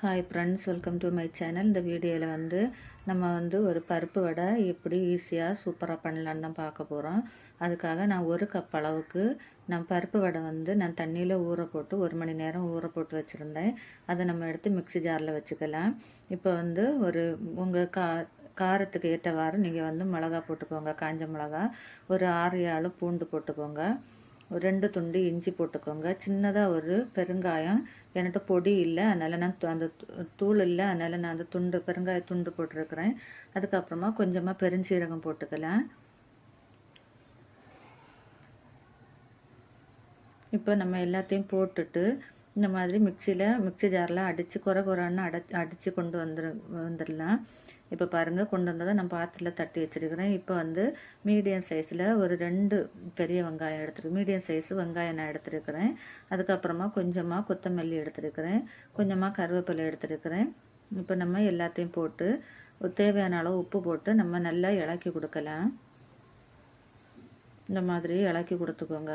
Hi friends welcome to my channel இந்த வீடியோவில் வந்து நம்ம வந்து ஒரு பருப்பு வடை எப்படி ஈஸியாக சூப்பராக பண்ணலான்னு தான் பார்க்க போகிறோம் அதுக்காக நான் ஒரு கப் அளவுக்கு நான் பருப்பு வடை வந்து நான் தண்ணியில் ஊற போட்டு ஒரு மணி நேரம் ஊற போட்டு வச்சுருந்தேன். அதை நம்ம எடுத்து மிக்சி ஜாரில் வச்சுக்கலாம். இப்போ வந்து ஒரு உங்கள் கா காரத்துக்கு ஏற்றவாறு நீங்கள் வந்து மிளகா போட்டுக்கோங்க. காஞ்ச மிளகா ஒரு ஆறு ஏழு பூண்டு போட்டுக்கோங்க. ஒரு ரெண்டு துண்டு இஞ்சி போட்டுக்கோங்க. சின்னதாக ஒரு பெருங்காயம். என்கிட்ட பொடி இல்லை. அதனால் நான் அந்த தூள் இல்லை. அதனால் நான் அந்த துண்டு பெருங்காய துண்டு போட்டிருக்கிறேன். அதுக்கப்புறமா கொஞ்சமாக பெருஞ்சீரகம் போட்டுக்கலாம். இப்போ நம்ம எல்லாத்தையும் போட்டுட்டு இந்த மாதிரி மிக்சியில் மிக்சி ஜாரில் அடித்து குறை குறைன்னு அடை அடித்து கொண்டு வந்துரு வந்துடலாம். இப்போ பாருங்கள் கொண்டு வந்ததை நான் பாத்திரத்தில் தட்டி வச்சுருக்கிறேன். இப்போ வந்து மீடியம் சைஸில் ஒரு ரெண்டு பெரிய வெங்காயம் எடுத்துருக்கு மீடியம் சைஸு வெங்காயம் நான் எடுத்துருக்கிறேன். அதுக்கப்புறமா கொஞ்சமாக கொத்தமல்லி எடுத்துருக்கிறேன். கொஞ்சமாக கருவேப்பிலை எடுத்துருக்கிறேன். இப்போ நம்ம எல்லாத்தையும் போட்டு தேவையான அளவு உப்பு போட்டு நம்ம நல்லா இலக்கி கொடுக்கலாம். இந்த மாதிரி இலக்கி கொடுத்துக்கோங்க.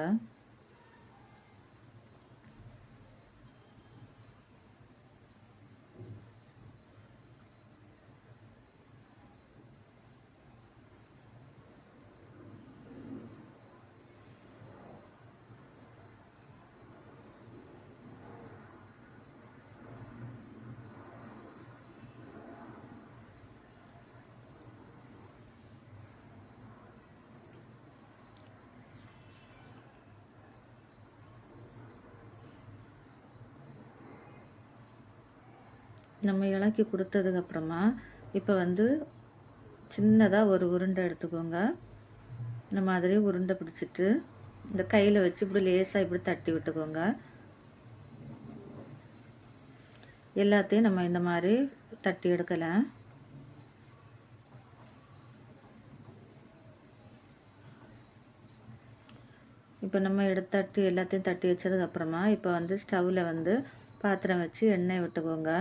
நம்ம இலக்கி கொடுத்ததுக்கப்புறமா இப்போ வந்து சின்னதாக ஒரு உருண்டை எடுத்துக்கோங்க. இந்த மாதிரி உருண்டை பிடிச்சிட்டு இந்த கையில் வச்சு இப்படி லேசாக இப்படி தட்டி விட்டுக்கோங்க. எல்லாத்தையும் நம்ம இந்த மாதிரி தட்டி எடுக்கலாம். இப்போ நம்ம எடுத்து தட்டி எல்லாத்தையும் தட்டி வச்சதுக்கப்புறமா இப்போ வந்து ஸ்டவ்வில் வந்து பாத்திரம் வச்சு எண்ணெய் விட்டுக்கோங்க.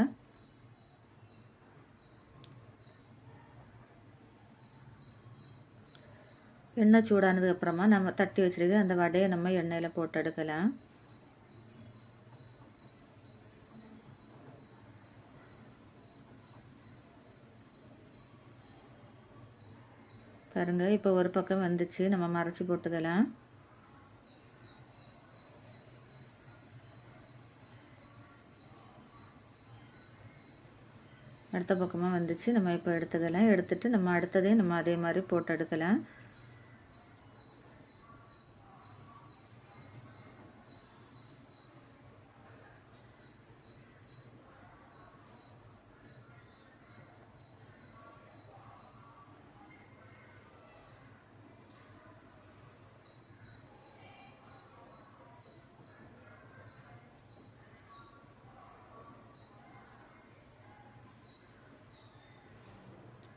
எண்ணெய் சூடானதுக்கு அப்புறமா நம்ம தட்டி வச்சுருக்க அந்த வடையை நம்ம எண்ணெயில் போட்டு எடுக்கலாம். பாருங்க இப்போ ஒரு பக்கம் வந்துச்சு. நம்ம மறைச்சி போட்டுக்கலாம். அடுத்த பக்கமாக வந்துச்சு. நம்ம இப்போ எடுத்துக்கலாம். எடுத்துட்டு நம்ம அடுத்ததையும் நம்ம அதே மாதிரி போட்டு எடுக்கலாம்.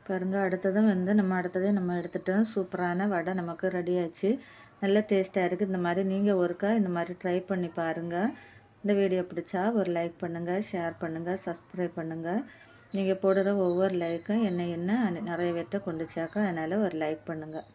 பாருங்கள் அடுத்ததும் வந்து நம்ம அடுத்ததையும் நம்ம எடுத்துட்டோம். சூப்பரான வடை நமக்கு ரெடி ஆச்சு. நல்ல டேஸ்ட்டாக இருக்குது இந்த மாதிரி நீங்கள் ஒருக்கா இந்த மாதிரி ட்ரை பண்ணி பாருங்கள் இந்த வீடியோ பிடிச்சா ஒரு லைக் பண்ணுங்கள் ஷேர் பண்ணுங்கள் சப்ஸ்கிரைப் பண்ணுங்கள் நீங்கள் போடுற ஒவ்வொரு லைக்கும் என்ன என்ன நிறைய பேர்கிட்ட கொண்டு சேர்க்கும் அதனால் ஒரு லைக் பண்ணுங்கள்